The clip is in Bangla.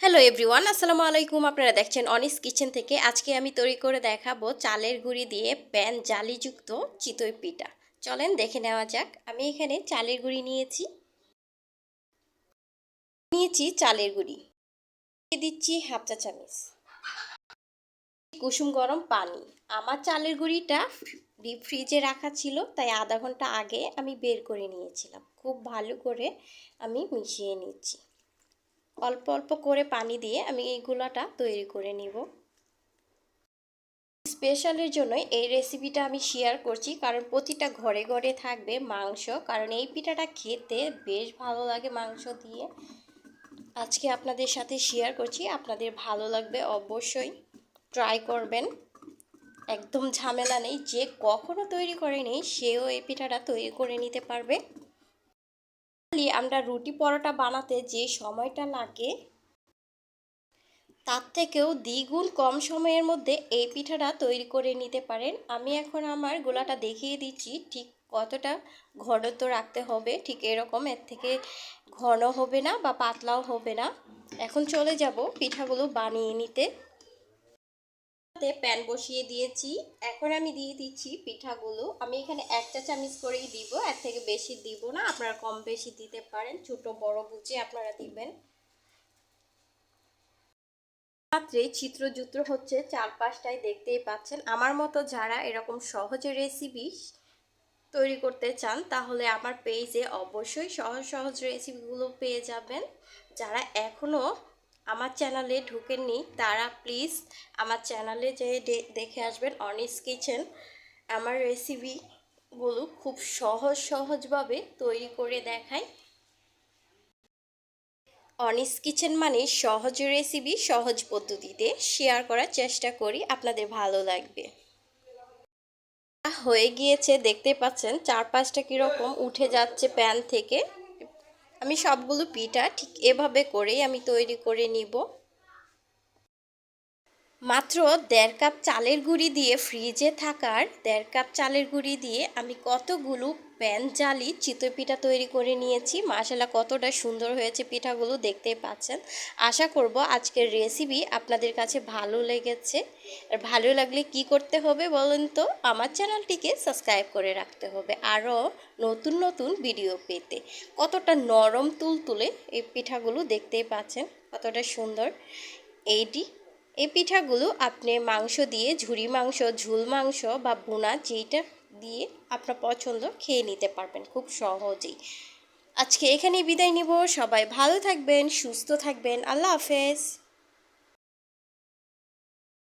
হ্যালো এভরিওয়ান, আসসালামু আলাইকুম। আপনারা দেখছেন অনিস কিচেন থেকে। আজকে আমি তৈরি করে দেখাবো চালের গুঁড়ি দিয়ে প্যান জালিযুক্ত চিতই পিঠা। চলেন দেখে নেওয়া যাক। আমি এখানে চালের গুঁড়ি নিয়েছি। নিয়েছি চালের গুঁড়ি। দিচ্ছি হাফ চা চামচ। কুসুম গরম পানি। আমার চালের গুঁড়িটা ডিপ ফ্রিজে রাখা ছিল, তাই আধা ঘণ্টা আগে আমি বের করে নিয়েছিলাম। খুব ভালো করে আমি মিশিয়ে নিচ্ছি। অল্প অল্প করে পানি দিয়ে আমি এই গুলাটা তৈরি করে নিব। স্পেশালের জন্য এই রেসিপিটা আমি শেয়ার করছি, কারণ প্রতিটা ঘরে ঘরে থাকবে মাংস, কারণ এই পিঠাটা খেতে বেশ ভালো লাগে মাংস দিয়ে। আজকে আপনাদের সাথে শেয়ার করছি, আপনাদের ভালো লাগবে অবশ্যই। ট্রাই করবেন। একদম ঝামেলা নেই, যে কখনো তৈরি করেনি সেও এই পিঠাটা তৈরি করে নিতে পারবে। আমরা রুটি পরোটা বানাতে যে সময়টা লাগে, তার থেকেও দ্বিগুণ কম সময়ের মধ্যে এই পিঠাটা তৈরি করে নিতে পারেন। আমি এখন আমার গোলাটা দেখিয়ে দিচ্ছি, ঠিক কতটা ঘনত্ব রাখতে হবে, ঠিক এরকম, এর থেকে ঘন হবে না বা পাতলাও হবে না। এখন চলে যাব পিঠাগুলো বানিয়ে নিতে। প্যান বসিয়ে দিয়েছি। এখন আমি দিয়ে দিচ্ছি পিঠাগুলো। আমি এখানে এক চা চামচ করেই দিব, এর থেকে বেশি দিব না। আপনারা কম বেশি দিতে পারেন। ছোট, বড় বুঝে আপনারা দিবেন। মাত্রে চিত্রযুত্র হচ্ছে চারপাশটাই দেখতেই পাচ্ছেন। আমার মতো যারা এরকম সহজে রেসিপি তৈরি করতে চান, তাহলে আমার পেজে অবশ্যই সহজ সহজ রেসিপিগুলো পেয়ে যাবেন। যারা এখনও আমার চ্যানেলে ঢুকেননি, তারা প্লিজ আমার চ্যানেলে যে দেখে আসবেন অনিস কিচেন আমার রেসিপিগুলো খুব সহজ সহজভাবে তৈরি করে দেখাই। অনিস কিচেন মানে সহজ রেসিপি সহজ পদ্ধতিতে শেয়ার করার চেষ্টা করি, আপনাদের ভালো লাগবে। হয়ে গিয়েছে, দেখতে পাচ্ছেন চার পাঁচটা কীরকম উঠে যাচ্ছে প্যান থেকে। আমি সবগুলো পিঠা ঠিক এভাবে করেই আমি তৈরি করে নিব। মাত্র দেড় কাপ চালের গুঁড়ি দিয়ে ফ্রিজে থাকার দেড় কাপ চালের গুঁড়ি দিয়ে আমি কতগুলো প্যান জালি চিতই পিঠা তৈরি করে নিয়েছি। মাসালা কতটা সুন্দর হয়েছে পিঠাগুলো দেখতেই পাচ্ছেন। আশা করব আজকের রেসিপি আপনাদের কাছে ভালো লেগেছে। আর ভালো লাগলে কি করতে হবে বলেন তো? আমার চ্যানেলটিকে সাবস্ক্রাইব করে রাখতে হবে। আরও নতুন নতুন ভিডিও পেতে। কতটা নরম তুল তুলে এই পিঠাগুলো দেখতেই পাচ্ছেন, কতটা সুন্দর। এইটি এই পিঠাগুলো আপনি মাংস দিয়ে, ঝুরি মাংস, ঝুল মাংস বা বোনা যেইটা দিয়ে আপনার পছন্দ খেয়ে নিতে পারবেন খুব সহজেই। আজকে এখানেই বিদায় নিব। সবাই ভালো থাকবেন, সুস্থ থাকবেন। আল্লাহ হাফেজ।